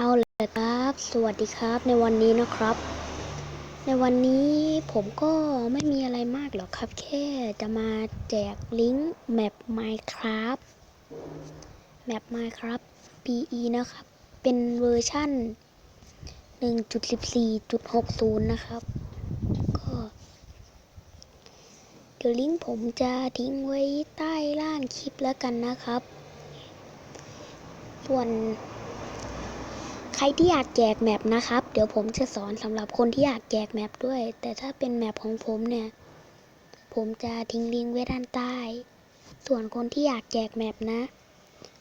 เอาเลยครับ สวัสดีครับในวันนี้นะครับ ในวันนี้ผมก็ไม่มีอะไรมากหรอกครับ แค่จะมาแจกลิงก์แมป Minecraft แมป Minecraft PE นะครับ เป็นเวอร์ชั่น 1.14.60 นะครับ ก็ เดี๋ยวลิงก์ผมจะทิ้งไว้ใต้ล่างคลิปแล้วกันนะครับ ส่วน ใครที่อยากแจกแมปนะครับ เดี๋ยวผมจะสอนสำหรับคนที่อยากแจกแมปด้วย แต่ถ้าเป็นแมปของผมเนี่ย ผมจะทิ้งลิงก์ไว้ด้านใต้ ส่วนคนที่อยากแจกแมปนะ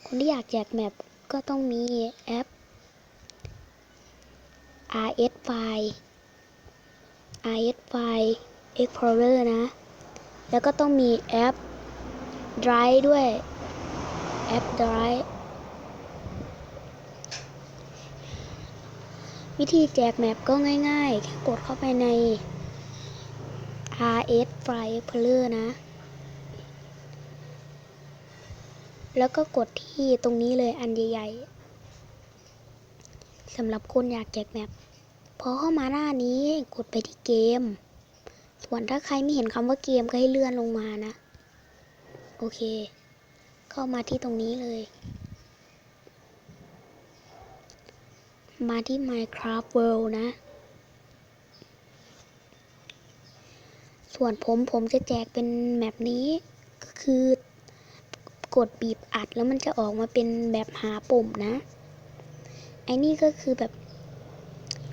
คนที่อยากแจกแมปก็ต้องมีแอป RS File RS File Explorer นะ แล้วก็ต้องมีแอป Drive ด้วย แอป Drive วิธีแจกแมปก็ง่ายๆ แค่กดเข้าไปใน RS File Explorer นะ แล้วก็กดที่ตรงนี้เลยอันใหญ่ๆสำหรับคนอยากแจกแมปพอเข้ามาหน้านี้กดไปที่เกม ส่วนถ้าใครไม่เห็นคำว่าเกมก็ให้เลื่อนลงมานะ โอเค เข้ามาที่ตรงนี้เลย มาที่ Minecraft World นะ ส่วนผมผมจะแจกเป็นแมปนี้ก็คือกดบีบอัดแล้วมันจะออกมาเป็นแบบหาปุ่มนะ ไอ้นี่ก็คือแบบ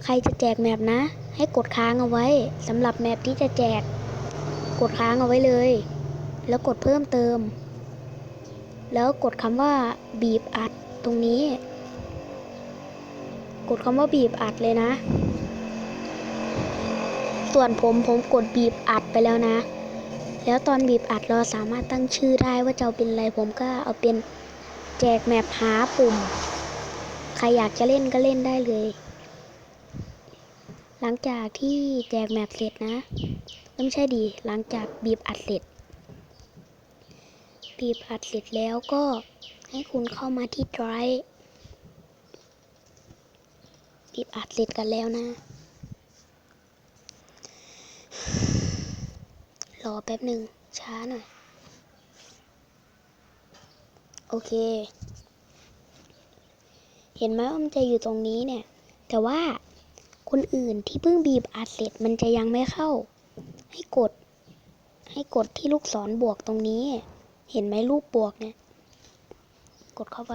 ใครจะแจกแมปนะ ให้กดค้างเอาไว้สำหรับแมปที่จะแจก กดค้างเอาไว้เลย แล้วกดเพิ่มเติม แล้วกดคำว่าบีบอัดตรงนี้ กดคำว่าบีบอัดเลยนะ ส่วนผมผมกดบีบอัดไปแล้วนะ แล้วตอนบีบอัดเราสามารถตั้งชื่อได้ว่าจะเอาเป็นอะไรผมก็เอาเป็นแจกแมปหาปุ่ม ใครอยากจะเล่นก็เล่นได้เลย หลังจากที่แจกแมปเสร็จนะไม่ใช่ดี หลังจากบีบอัดเสร็จ บีบอัดเสร็จแล้วก็ให้คุณเข้ามาที่ Drive บีบอัดเสร็จกันแล้วนะ รอแป๊บหนึ่งช้าหน่อย โอเค เห็นไหมว่ามันจะอยู่ตรงนี้เนี่ย แต่ว่าคนอื่นที่เพิ่งบีบอัดเสร็จมันจะยังไม่เข้า ให้กด ให้กดที่ลูกศรบวกตรงนี้ เห็นไหมรูปบวกเนี่ย กดเข้าไป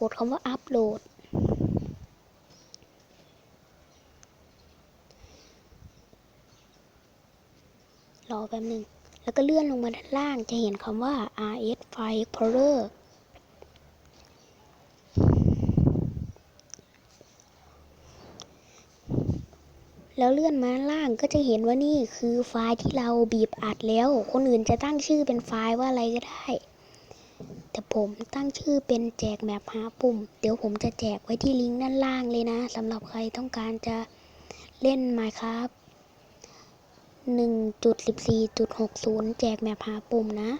กดคำว่าอัปโหลด รอแป๊บหนึ่งแล้วก็เลื่อนลงมาด้านล่างจะเห็นคำว่า RS File Explorer แล้วเลื่อนมาล่างก็จะเห็นว่านี่คือไฟล์ที่เราบีบอัดแล้ว คนอื่นจะตั้งชื่อเป็นไฟล์ว่าอะไรก็ได้ แต่ผมตั้งชื่อเป็นแจกแมปหาปุ่ม เดี๋ยวผมจะแจกไว้ที่ลิงก์ด้านล่างเลยนะสำหรับใครต้องการจะเล่น Minecraft 1.14.60 แจกแมปหาปุ่มนะ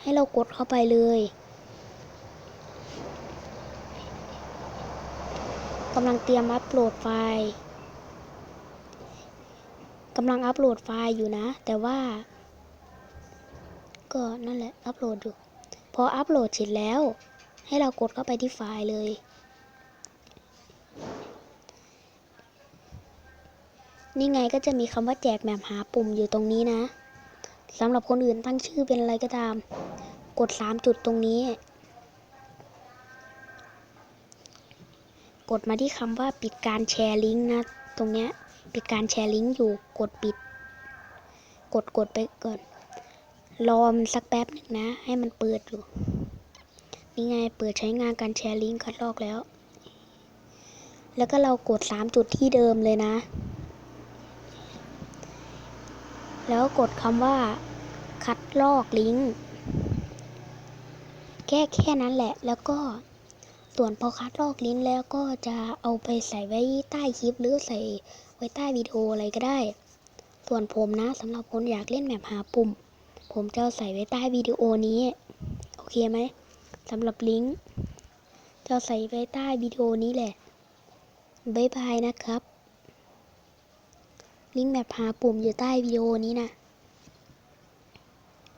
ให้เรากดเข้าไปเลยกำลังเตรียมอัปโหลดไฟล์กำลังอัปโหลดไฟล์อยู่นะ แต่ว่า ก็นั่นแหละอัปโหลดอยู่ พออัปโหลดเสร็จแล้ว ให้เรากดเข้าไปที่ไฟล์เลย นี่ไงก็จะมีคำว่าแจกแมปหาปุ่มอยู่ตรงนี้นะสำหรับคนอื่นตั้งชื่อเป็นอะไรก็ตาม กด 3 จุดตรงนี้ กดมาที่คำว่าปิดการแชร์ลิงก์นะ ตรงเนี้ยปิดการแชร์ลิงก์อยู่กดปิด กดกดไปก่อนรอมันสักแป๊บหนึ่งนะ ให้มันเปิดอยู่ นี่ไงเปิดใช้งานการแชร์ลิงก์คัดลอกแล้ว แล้วก็เรากด 3 จุดที่เดิมเลยนะ แล้วกดคำว่า คัดลอกลิงก์แค่แค่นั้นแหละ แล้วก็ส่วนพอคัดลอกลิงก์แล้วก็จะเอาไปใส่ไว้ใต้คลิปหรือใส่ไว้ใต้วิดีโออะไรก็ได้ ส่วนผมนะสำหรับคนอยากเล่นแมปหาปุ่ม ผมจะใส่ไว้ใต้วิดีโอนี้ โอเคไหมสำหรับลิงก์จะใส่ไว้ใต้วิดีโอนี้แหละบ๊ายบายนะครับ ลิงก์แบบหาปุ่มอยู่ใต้วิดีโอนี้นะ